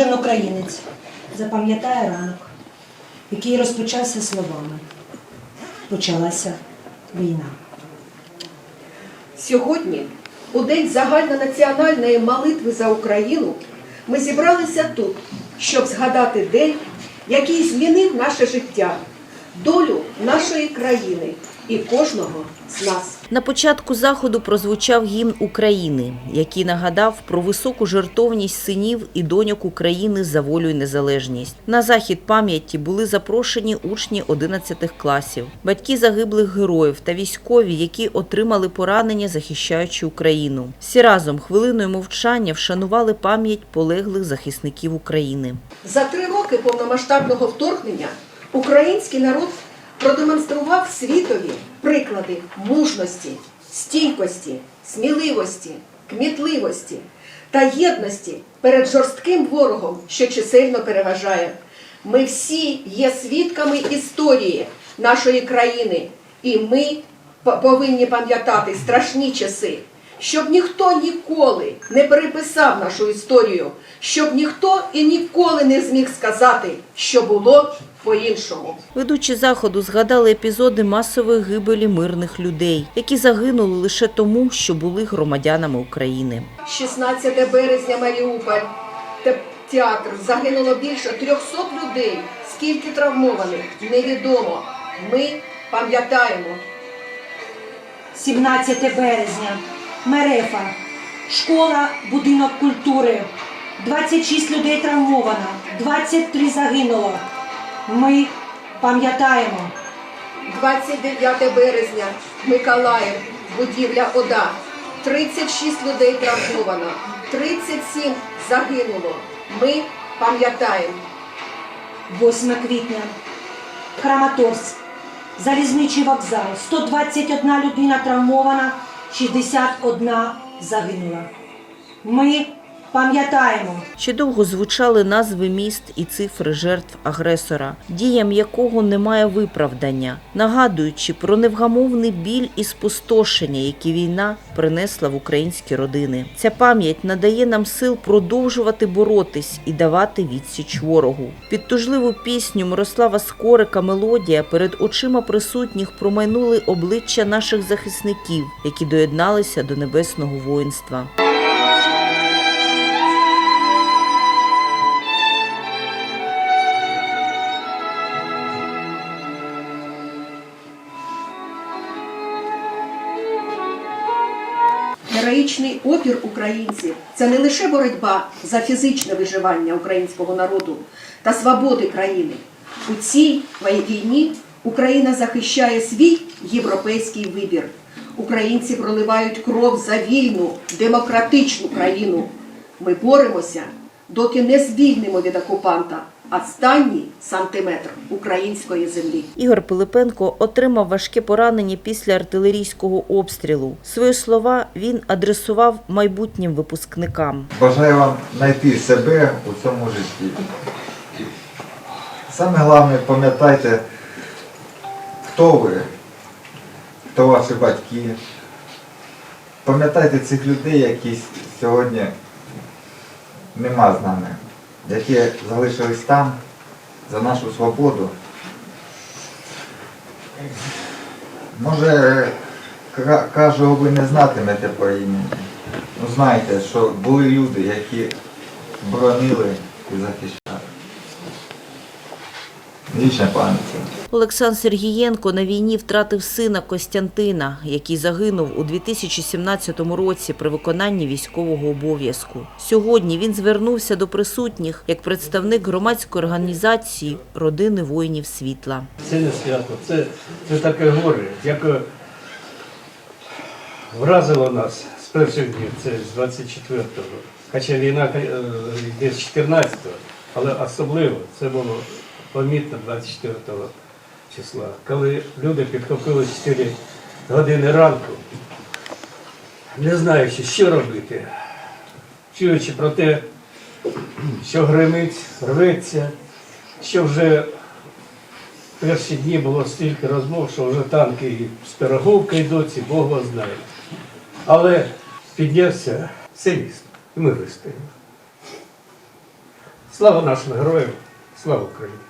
Кожен українець запам'ятає ранок, який розпочався словами. Почалася війна. Сьогодні, у день загальнонаціональної молитви за Україну, ми зібралися тут, щоб згадати день, який змінив наше життя, долю нашої країни і кожного з нас. На початку заходу прозвучав гімн України, який нагадав про високу жертовність синів і доньок України за волю і незалежність. На захід пам'яті були запрошені учні 11 класів, батьки загиблих героїв та військові, які отримали поранення, захищаючи Україну. Всі разом хвилиною мовчання вшанували пам'ять полеглих захисників України. За три роки повномасштабного вторгнення український народ продемонстрував світові приклади мужності, стійкості, сміливості, кмітливості та єдності перед жорстким ворогом, що чисельно переважає. Ми всі є свідками історії нашої країни, і ми повинні пам'ятати страшні часи, щоб ніхто ніколи не переписав нашу історію, щоб ніхто і ніколи не зміг сказати, що було по-іншому. Ведучі заходу згадали епізоди масової гибелі мирних людей, які загинули лише тому, що були громадянами України. 16 березня Маріуполь. Театр загинуло більше 300 людей. Скільки травмованих невідомо. Ми пам'ятаємо. 17 березня. Мерефа. Школа, будинок культури. 26 людей травмовано, 23 загинуло. Ми пам'ятаємо. 29 березня Миколаїв, будівля ОДА. 36 людей травмовано, 37 загинуло. Ми пам'ятаємо. 8 квітня. Краматорськ. Залізничий вокзал. 121 людина травмована, 61 загинула. Ми пам'ятаємо. Ще довго звучали назви міст і цифри жертв агресора, діям якого немає виправдання, нагадуючи про невгамовний біль і спустошення, які війна принесла в українські родини. Ця пам'ять надає нам сил продовжувати боротись і давати відсіч ворогу. Під тужливу пісню Мирослава Скорика мелодія перед очима присутніх промайнули обличчя наших захисників, які доєдналися до небесного воїнства. Героїчний опір українців це не лише боротьба за фізичне виживання українського народу та свободи країни. У цій війні Україна захищає свій європейський вибір. Українці проливають кров за вільну, демократичну країну. Ми боремося, доки не звільнимо від окупанта останній сантиметр української землі. Ігор Пилипенко отримав важке поранення після артилерійського обстрілу. Свої слова він адресував майбутнім випускникам. Бажаю вам знайти себе у цьому житті. Саме головне, пам'ятайте, хто ви, хто ваші батьки. Пам'ятайте цих людей, які сьогодні нема з нами, які залишились там за нашу свободу. Може, кажу, ви не знатимете по імені. Ну знаєте, що були люди, які боронили і захищали. Вічна пам'ять. Олександр Сергієнко на війні втратив сина Костянтина, який загинув у 2017 році при виконанні військового обов'язку. Сьогодні він звернувся до присутніх як представник громадської організації Родини воїнів світла. Це не свято, це, це таке горе, яке вразило нас з перших днів, це з 24-го. Хоча війна е, йде з 14-го, але особливо це було помітно 24 числа, коли люди підхопили 4 години ранку, не знаючи, що робити, чуючи про те, що гримить, рветься, що вже перші дні було стільки розмов, що вже танки і з Пироговки йдуть, і Бог вас знає. Але піднявся все місто, і ми вистояли. Слава нашим героям! Слава Україні!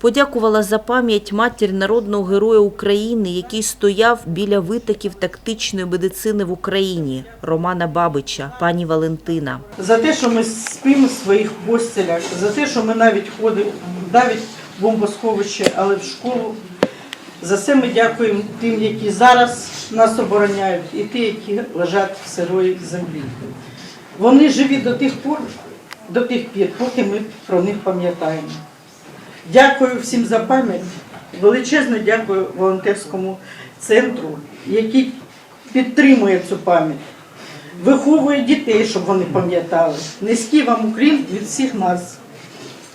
Подякувала за пам'ять матір народного героя України, який стояв біля витоків тактичної медицини в Україні Романа Бабича, пані Валентина. за те, що ми спимо в своїх постелях, за те, що ми навіть ходимо, навіть в бомбосховище, але в школу. За це ми дякуємо тим, які зараз нас обороняють, і ті, які лежать в сирої землі. Вони живі до тих пор, до тих пір, поки ми про них пам'ятаємо. Дякую всім за пам'ять. Величезне дякую волонтерському центру, який підтримує цю пам'ять виховує дітей, щоб вони пам'ятали. Низький вам укрім від всіх нас,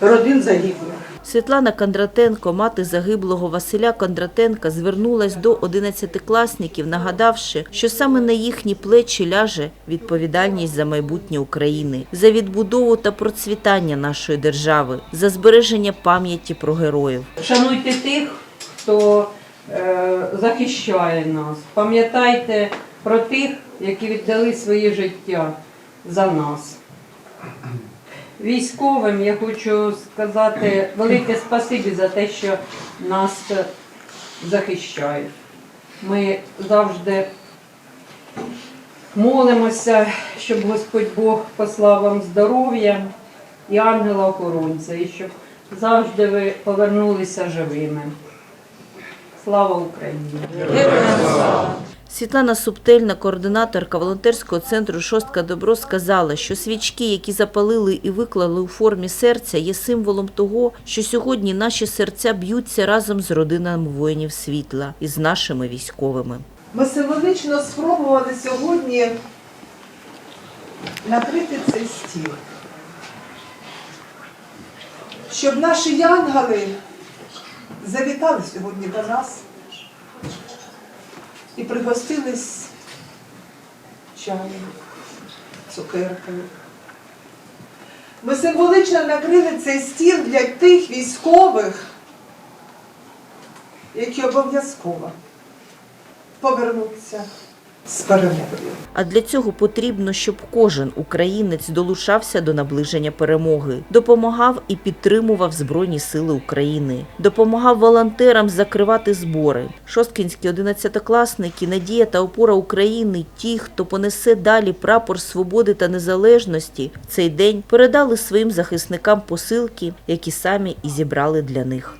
родин загиблих. Світлана Кондратенко, мати загиблого Василя Кондратенка, звернулась до одинадцятикласників, нагадавши, що саме на їхні плечі ляже відповідальність за майбутнє України, за відбудову та процвітання нашої держави, за збереження пам'яті про героїв. Шануйте тих, хто е, захищає нас. Пам'ятайте про тих, які віддали своє життя за нас. Військовим я хочу сказати велике спасибі за те, що нас захищають. Ми завжди молимося, щоб Господь Бог послав вам здоров'я і ангела-охоронця, і щоб завжди ви повернулися живими. Слава Україні! Світлана Субтельна, координаторка волонтерського центру Шостка Добро, сказала, що свічки, які запалили і виклали у формі серця, є символом того, що сьогодні наші серця б'ються разом з родинами воїнів світла і з нашими військовими. Ми символічно спробували сьогодні накрити цей стіл, щоб наші янголи завітали сьогодні до нас і пригостились чаєм, цукеркою. Ми символічно накрили цей стіл для тих військових, які обов'язково повернуться з. А для цього потрібно, щоб кожен українець долучався до наближення перемоги, допомагав і підтримував Збройні Сили України, допомагав волонтерам закривати збори. Шосткінські одинадцятикласники, надія та опора України, ті, хто понесе далі прапор свободи та незалежності, в цей день передали своїм захисникам посилки, які самі і зібрали для них.